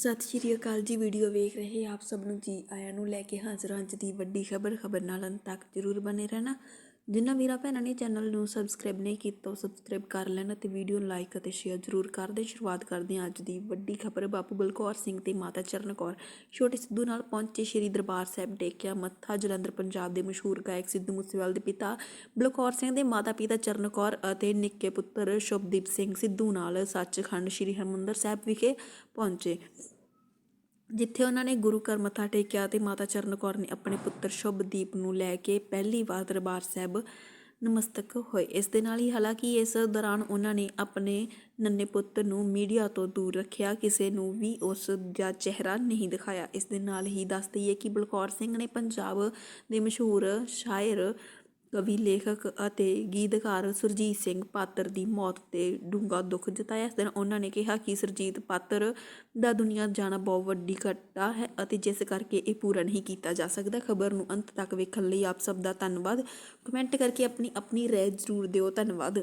ਸਤਿ ਸ਼੍ਰੀ ਅਕਾਲ ਜੀ, ਵੀਡੀਓ ਵੇਖ ਰਹੇ ਆਪ ਸਭ ਨੂੰ ਜੀ ਆਇਆਂ ਨੂੰ ਲੈ ਕੇ ਹਾਜ਼ਰ ਹਾਂ ਅੱਜ ਦੀ ਵੱਡੀ ਖਬਰ ਖਬਰ ਨਾਲ ਅੰਤ ਤੱਕ ਜਰੂਰ ਬਨੇ ਰਹਿਣਾ। ਜਿਨ੍ਹਾਂ ਵੀਰਾਂ ਭੈਣਾਂ ਨੇ ਚੈਨਲ ਨੂੰ ਸਬਸਕ੍ਰਾਈਬ ਨਹੀਂ ਕੀਤਾ, ਉਹ ਸਬਸਕ੍ਰਾਈਬ ਕਰ ਲੈਣ ਅਤੇ ਵੀਡੀਓ ਨੂੰ ਲਾਈਕ ਅਤੇ ਸ਼ੇਅਰ ਜਰੂਰ ਕਰ ਦੇਣ ਸ਼ੁਰੂਆਤ ਕਰਦੇ ਹਾਂ ਅੱਜ ਦੀ ਵੱਡੀ ਖਬਰ। ਬਾਪੂ ਬਲਕੌਰ ਸਿੰਘ ਤੇ ਮਾਤਾ ਚਰਨ ਕੌਰ, ਛੋਟੇ ਸਿੱਧੂ ਨਾਲ ਪਹੁੰਚੇ ਸ਼੍ਰੀ ਦਰਬਾਰ ਸਾਹਿਬ ਟੇਕਿਆ ਮੱਥਾ। ਜਲੰਧਰ, ਪੰਜਾਬ ਦੇ ਮਸ਼ਹੂਰ ਗਾਇਕ ਸਿੱਧੂ ਮੂਸੇਵਾਲੇ ਦੇ ਪਿਤਾ ਬਲਕੌਰ ਸਿੰਘ ਦੇ ਮਾਤਾ ਪਿਤਾ ਚਰਨ ਕੌਰ ਅਤੇ ਨਿੱਕੇ ਪੁੱਤਰ ਸ਼ੁਭਦੀਪ ਸਿੰਘ ਸਿੱਧੂ ਨਾਲ ਸੱਚਖੰਡ ਸ਼੍ਰੀ ਹਰਿਮੰਦਰ ਸਾਹਿਬ ਵਿਖੇ ਪਹੁੰਚੇ। ਜਿੱਥੇ ਉਹਨਾਂ ਨੇ ਗੁਰੂ ਘਰ ਮੱਥਾ ਟੇਕਿਆ ਅਤੇ ਮਾਤਾ ਚਰਨ ਕੌਰ ਨੇ ਆਪਣੇ ਪੁੱਤਰ ਸ਼ੁਭਦੀਪ ਨੂੰ ਲੈ ਕੇ ਪਹਿਲੀ ਵਾਰ ਦਰਬਾਰ ਸਾਹਿਬ ਨਮਸਤਕ ਹੋਏ। ਇਸ ਦੇ ਨਾਲ ਹੀ ਹਾਲਾਂਕਿ ਇਸ ਦੌਰਾਨ ਉਹਨਾਂ ਨੇ ਆਪਣੇ ਨੰਨੇ ਪੁੱਤ ਨੂੰ ਮੀਡੀਆ ਤੋਂ ਦੂਰ ਰੱਖਿਆ, ਕਿਸੇ ਨੂੰ ਵੀ ਉਸ ਦਾ ਚਿਹਰਾ ਨਹੀਂ ਦਿਖਾਇਆ। ਇਸ ਦੇ ਨਾਲ ਹੀ ਦੱਸ ਦਈਏ ਕਿ ਬਲਕੌਰ ਸਿੰਘ ਨੇ ਪੰਜਾਬ ਦੇ ਮਸ਼ਹੂਰ ਸ਼ਾਇਰ ਕਵੀ, ਲੇਖਕ ਅਤੇ ਗੀਤਕਾਰ ਸੁਰਜੀਤ ਸਿੰਘ ਪਾਤਰ ਦੀ ਮੌਤ ਤੇ ਡੂੰਘਾ ਦੁੱਖ ਜਤਾਇਆ। ਇਸ ਦਿਨ ਉਹਨਾਂ ਨੇ ਕਿਹਾ ਕਿ ਸੁਰਜੀਤ ਪਾਤਰ ਦਾ ਦੁਨੀਆ ਜਾਣਾ ਬਹੁਤ ਵੱਡੀ ਘਟਨਾ ਹੈ ਅਤੇ ਜਿਸ ਕਰਕੇ ਇਹ ਪੂਰਾ ਨਹੀਂ ਕੀਤਾ ਜਾ ਸਕਦਾ। ਖਬਰ ਨੂੰ ਅੰਤ ਤੱਕ ਵੇਖਣ ਲਈ ਆਪ ਸਭ ਦਾ ਧੰਨਵਾਦ। ਕਮੈਂਟ ਕਰਕੇ ਆਪਣੀ ਆਪਣੀ ਰਾਏ ਜ਼ਰੂਰ ਦਿਓ। ਧੰਨਵਾਦ।